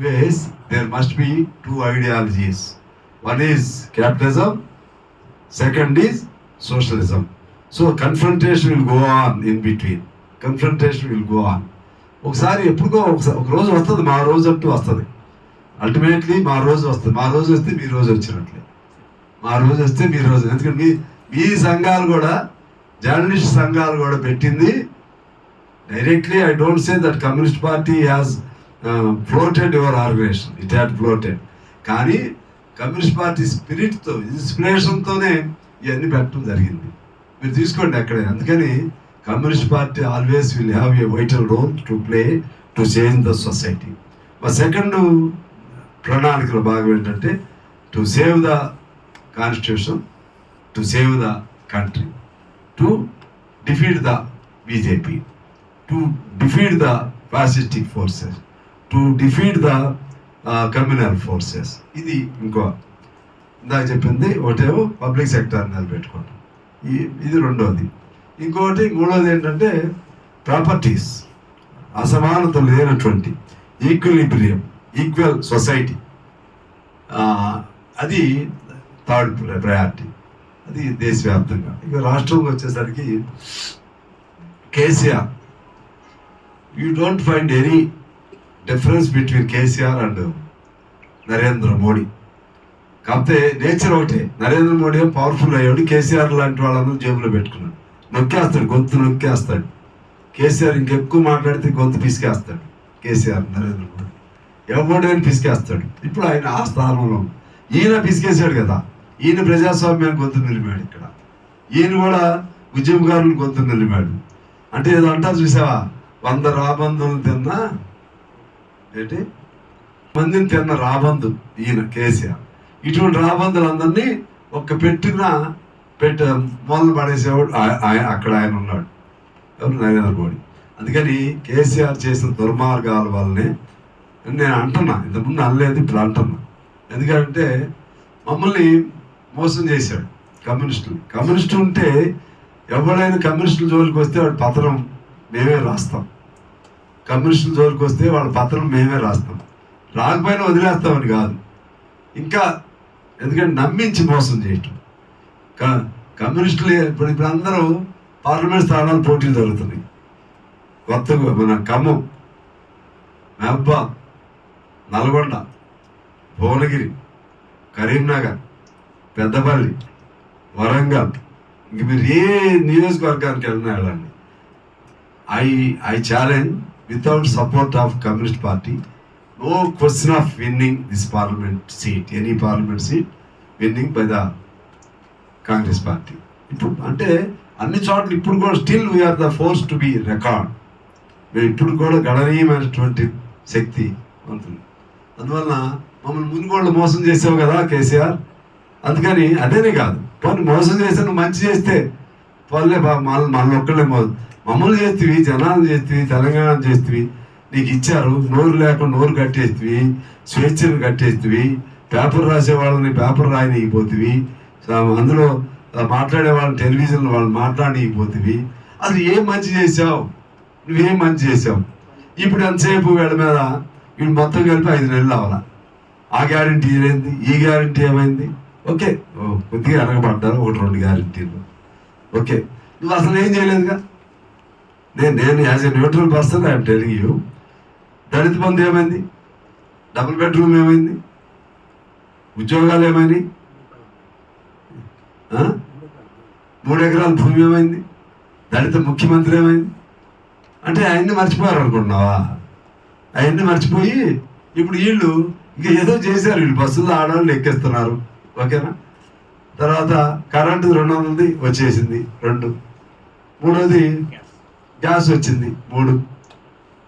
ways there must be two ideologies. One is capitalism, second is socialism. So confrontation will go on in between. Confrontation will go on. ఒకసారి ఎప్పుడుకో ఒకసారి ఒక రోజు వస్తుంది మా రోజు అంటూ వస్తుంది అల్టిమేట్లీ మా రోజు వస్తుంది మా రోజు వస్తే మీ రోజు వచ్చినట్లే మా రోజు వస్తే మీ రోజు ఎందుకంటే మీ మీ సంఘాలు కూడా జర్నలిస్ట్ సంఘాలు కూడా పెట్టింది directly I don't say that communist party has floated your organisation it had floated కానీ కమ్యూనిస్ట్ పార్టీ స్పిరిట్తో ఇన్స్పిరేషన్తోనే ఇవన్నీ పెట్టడం జరిగింది. మీరు తీసుకోండి అక్కడే. అందుకని communist party always will have a vital role to play to change the society. మా సెకండ్ ప్రణాళికల భాగం ఏంటంటే to save the constitution to save the country to defeat the BJP to defeat the fascistic forces to defeat the communal forces ఇది ఇంకో ఇందాక చెప్పింది ఒకటేమో public sector నిలబెట్టుకోవటం. ఈ ఇది రెండోది. ఇంకొకటి మూడోది ఏంటంటే ప్రాపర్టీస్ అసమానత లేనటువంటి ఈక్విలిబ్రియం ఈక్వల్ సొసైటీ అది థర్డ్ ప్రయారిటీ అది దేశవ్యాప్తంగా. ఇక రాష్ట్రంకి వచ్చేసరికి KCR. You don't find any difference between KCR and Narendra Modi కాకపోతే నేచర్ ఒకటే. నరేంద్ర మోడీ పవర్ఫుల్ అయ్యాడు. కేసీఆర్ లాంటి వాళ్ళందరూ జేబులో పెట్టుకున్నాడు. నొక్కేస్తాడు. గొంతు నొక్కేస్తాడు. కేసీఆర్ ఇంకెక్కువ మాట్లాడితే గొంతు పిసికేస్తాడు. కేసీఆర్ నరేంద్ర మోడీ ఎవడైనా పిసికేస్తాడు. ఇప్పుడు ఆయన ఆ స్థానంలో ఈయన పిసికేసాడు కదా. ఈయన ప్రజాస్వామ్యం గొంతు నిలిమాడు ఇక్కడ. ఈయన కూడా ఉద్యమకారులు గొంతు నిలిమాడు అంటే ఏదో అంటారు చూసావా? వంద రాబందులు తిన్నా ఏంటి? మందిని తిన్న రాబందు ఈయన కేసీఆర్. ఇటువంటి రాబందులందరినీ ఒక్క పెట్టిన పెట్ట మొదలు పడేసేవాడు ఆయన అక్కడ ఆయన ఉన్నాడు. ఎవరు? నరేంద్ర మోడీ. అందుకని కేసీఆర్ చేసిన దుర్మార్గాల వల్లనే నేను అంటున్నా ఇంతకుముందు అనలేదు ఇప్పుడు అంటున్నా. ఎందుకంటే మమ్మల్ని మోసం చేశాడు కమ్యూనిస్టులు. కమ్యూనిస్టు ఉంటే ఎవరైనా కమ్యూనిస్టుల జోలికి వస్తే వాడు పత్రం మేమే రాస్తాం. కమ్యూనిస్టుల జోలికి వస్తే వాళ్ళ పత్రం మేమే రాస్తాం. రాకపోయినా వదిలేస్తామని కాదు. ఇంకా ఎందుకంటే నమ్మించి మోసం చేయటం. క- కమ్యూనిస్టులు ఇప్పుడు ఇప్పుడు అందరూ పార్లమెంట్ స్థానాలు పోటీలు జరుగుతున్నాయి. కొత్తగా మన ఖమ్మం మహబాద్ నల్గొండ భువనగిరి కరీంనగర్ పెద్దపల్లి వరంగల్ ఇంక మీరు ఏ నియోజకవర్గానికి వెళ్ళినా వెళ్ళండి. I I challenge without support of communist party no question of winning this parliament seat any parliament seat winning by the Congress party ఇప్పుడు అంటే అన్ని చోట్ల ఇప్పుడు కూడా still we are the force to be record మేము ఇప్పుడు కూడా గణనీయమైనటువంటి శక్తి ఉంటుంది అందువలన మమ్మల్ని మునుగోళ్ళు మోసం చేసావు కదా కేసీఆర్? అందుకని అదేనే కాదు. పోనీ మోసం చేస్తే నువ్వు మంచి చేస్తే పర్లే బా మన మన ఒక్కళ్ళే మోసం మమ్మల్ని చేస్తేవి జనాలు చేస్తేవి తెలంగాణ చేస్తేవి. నీకు ఇచ్చారు నోరు లేకుండా నోరు కట్టేస్తేవి స్వేచ్ఛను కట్టేస్తేవి పేపర్ రాసే వాళ్ళని పేపర్ రాయనీయపోతేవి అందులో మాట్లాడే వాళ్ళని టెలివిజన్ వాళ్ళు మాట్లాడనీయపోతేవి అసలు ఏం మంచి చేసావు నువ్వేం మంచి చేసావు ఇప్పుడు ఎంతసేపు వీళ్ళ మీద? వీళ్ళు మొత్తం కలిపి ఐదు నెలలు అవ్వాల? ఆ గ్యారంటీ ఏమైంది? ఈ గ్యారంటీ ఏమైంది? ఓకే. ఓ, కొద్దిగా అరగబడ్డారు ఒకటి రెండు గ్యారంటీలు. ఓకే. నువ్వు అసలు ఏం చేయలేదుగా? నేను నేను as a neutral person I'm telling you Dalit Bandhu ఏమైంది? డబుల్ బెడ్రూమ్ ఏమైంది? ఉద్యోగాలు ఏమైనాయి మూడు ఎకరాల భూమి ఏమైంది? దళిత ముఖ్యమంత్రి ఏమైంది? అంటే ఆయన్ని మర్చిపోయారు అనుకుంటున్నావా అవన్నీ మర్చిపోయి ఇప్పుడు వీళ్ళు ఇంకా ఏదో చేశారు వీళ్ళు బస్సుల్లో ఆడవాళ్ళు ఎక్కేస్తున్నారు. ఓకేనా? తర్వాత కరెంటు రెండు వందలది వచ్చేసింది రెండు. మూడోది గ్యాస్ వచ్చింది మూడు.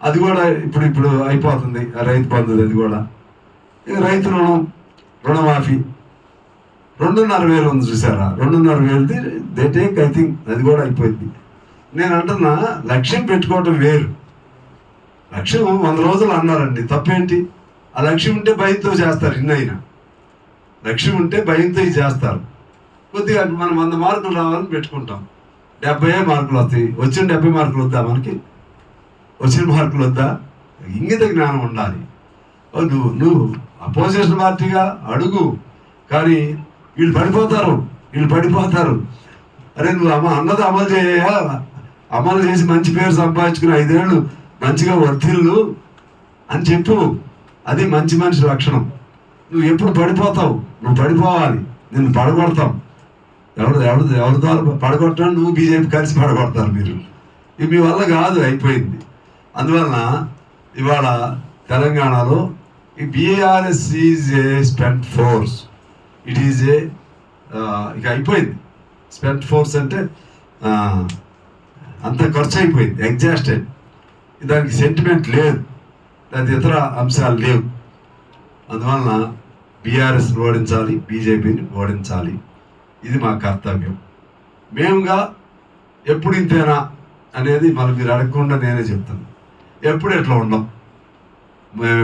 అది కూడా ఇప్పుడు ఇప్పుడు అయిపోతుంది ఆ రైతు బంధు అది కూడా. ఇక రైతు రుణం రుణమాఫీ. రెండున్నర వేలు ఉంది చూసారా? రెండున్నర వేలది దే టేక్ ఐ థింక్ అది కూడా అయిపోయింది. నేను అంటున్నా లక్ష్యం పెట్టుకోవటం వేరు. లక్ష్యం వంద రోజులు అన్నారండి తప్పేంటి? ఆ లక్ష్యం ఉంటే భయంతో చేస్తారు ఇన్నైనా. లక్ష్యం ఉంటే భయంతో చేస్తారు. కొద్దిగా మనం వంద మార్కులు రావాలని పెట్టుకుంటాం. డెబ్బై మార్కులు వస్తాయి. వచ్చిన డెబ్బై మార్కులు వద్దా మనకి? వచ్చిన మార్కులు వద్దా? ఇంగిత జ్ఞానం ఉండాలి. నువ్వు నువ్వు అపోజిషన్ పార్టీగా అడుగు. కానీ వీళ్ళు పడిపోతారు. వీళ్ళు పడిపోతారు. అరే నువ్వు అమ్మ అన్నది అమలు చేయ అమలు చేసి మంచి పేరు సంపాదించుకుని ఐదేళ్ళు మంచిగా వర్తిల్లు అని చెప్పు. అది మంచి మనిషి లక్షణం. నువ్వు ఎప్పుడు పడిపోతావు? నువ్వు పడిపోవాలి. నిన్ను పడగొడతావు ఎవరు ఎవరు ఎవరి ద్వారా పడగొట్టడం నువ్వు బీజేపీ కలిసి పడగొడతారు మీరు. ఇది మీ వల్ల కాదు అయిపోయింది. అందువలన ఇవాళ తెలంగాణలో ఈ BRS is a spent force it is a ఇక అయిపోయింది. స్పెంట్ ఫోర్స్ అంటే అంత ఖర్చు అయిపోయింది ఎగ్జాస్టెడ్ దానికి సెంటిమెంట్ లేదు. దానికి ఇతర అంశాలు లేవు. అందువలన బీఆర్ఎస్ ఓడించాలి బీజేపీని ఓడించాలి. ఇది మా కర్తవ్యం. మేముగా ఎప్పుడు ఇంతేనా అనేది మళ్ళీ మీరు అడగకుండా నేనే చెప్తాను. ఎప్పుడు ఎట్లా ఉండం? మేము